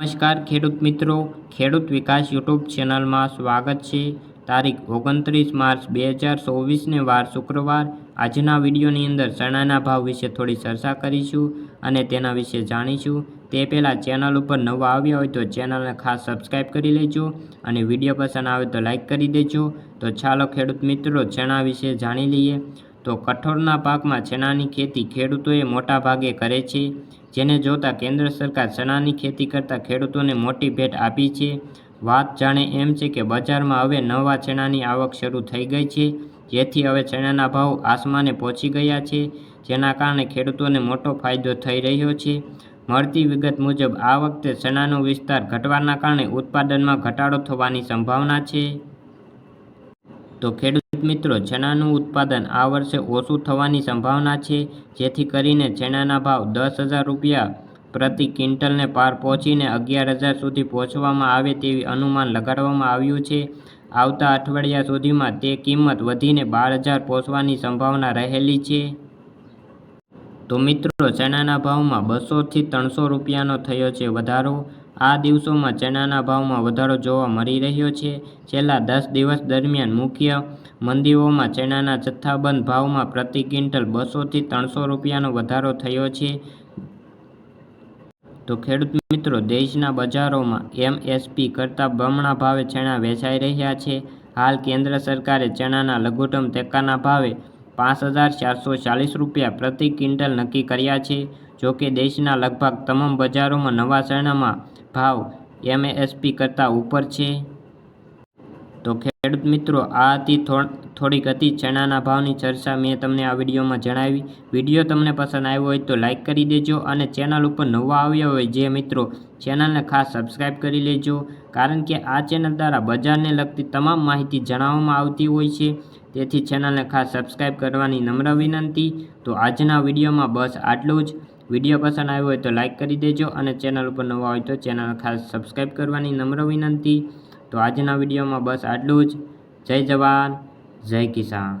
નમસ્કાર ખેડૂત મિત્રો. ખેડૂત વિકાસ યુટ્યુબ ચેનલમાં સ્વાગત છે. તારીખ ઓગણત્રીસ માર્ચ બે હજાર ચોવીસને વાર શુક્રવાર. આજના વિડીયોની અંદર ચણાના ભાવ વિશે થોડી ચર્ચા કરીશું અને તેના વિશે જાણીશું. તે પહેલાં ચેનલ ઉપર નવા આવ્યા હોય તો ચેનલને ખાસ સબસ્ક્રાઈબ કરી લેજો અને વીડિયો પસંદ આવે તો લાઇક કરી દેજો. તો ચાલો ખેડૂત મિત્રો, ચણા વિશે જાણી લઈએ. તો કઠોળના પાકમાં ચણાની ખેતી ખેડૂતોએ મોટા ભાગે કરે છે, જેને જોતા કેન્દ્ર સરકાર ચણાની ખેતી કરતા ખેડૂતોને મોટી ભેટ આપી છે. વાત જાણે એમ છે કે બજારમાં હવે નવા ચણાની આવક શરૂ થઈ ગઈ છે, જેથી હવે ચણાના ભાવ આસમાને પહોંચી ગયા છે, જેના કારણે ખેડૂતોને મોટો ફાયદો થઈ રહ્યો છે. મળતી વિગત મુજબ, આ વખતે ચણાનો વિસ્તાર ઘટવાના કારણે ઉત્પાદનમાં ઘટાડો થવાની સંભાવના છે. તો ખેડૂત મિત્રો, ચણાનું ઉત્પાદન આ વર્ષે ઓછું થવાની સંભાવના છે, જેથી કરીને ચણાના ભાવ દસ હજાર રૂપિયા પ્રતિ ક્વિન્ટલને પાર પહોંચીને અગિયાર હજાર સુધી પહોંચવામાં આવે તેવી અનુમાન લગાડવામાં આવ્યું છે. આવતા અઠવાડિયા સુધીમાં તે કિંમત વધીને બાર હજાર પહોંચવાની સંભાવના રહેલી છે. તો મિત્રો, ચણાના ભાવમાં બસોથી ત્રણસો રૂપિયાનો થયો છે વધારો. આ દિવસોમાં ચણાના ભાવમાં વધારો જોવા મળી રહ્યો છે. છેલ્લા દસ દિવસ દરમિયાન મુખ્ય મંદીઓમાં ચણાના જથ્થાબંધ ભાવમાં પ્રતિ ક્વિન્ટલ બસોથી ત્રણસો રૂપિયાનો વધારો થયો છે. તો ખેડૂત મિત્રો, દેશના બજારોમાં એમએસપી કરતાં બમણા ભાવે ચણા વેચાઈ રહ્યા છે. હાલ કેન્દ્ર સરકારે ચણાના લઘુત્તમ ટેકાના ભાવે પાંચ હજાર ચારસો ચાલીસ રૂપિયા પ્રતિ ક્વિન્ટલ નક્કી કર્યા છે. જોકે દેશના લગભગ તમામ બજારોમાં નવા ચણામાં ભાવ એમએસપી કરતાં ઉપર છે. તો ખેડૂત મિત્રો, આ હતી થોડીક હતી ચણાના ભાવની ચર્ચા. મેં તમને આ વિડીયોમાં જણાવી. વીડિયો તમને પસંદ આવ્યો હોય તો લાઇક કરી દેજો અને ચેનલ ઉપર નવા આવ્યા હોય જે મિત્રો ચેનલને ખાસ સબસ્ક્રાઇબ કરી લેજો. કારણ કે આ ચેનલ દ્વારા બજારને લગતી તમામ માહિતી જણાવવામાં આવતી હોય છે. તેથી ચેનલને ખાસ સબસ્ક્રાઈબ કરવાની નમ્ર વિનંતી. તો આજના વિડીયોમાં બસ આટલું જ. વીડિયો પસંદ આવ્યો હોય તો લાઇક કરી દેજો અને ચેનલ ઉપર નવા હોય તો ચેનલ ખાસ સબસ્ક્રાઈબ કરવાની નમ્ર વિનંતી. તો આજના વિડીયોમાં બસ આટલું જ. જય જવાન, જય કિસાન.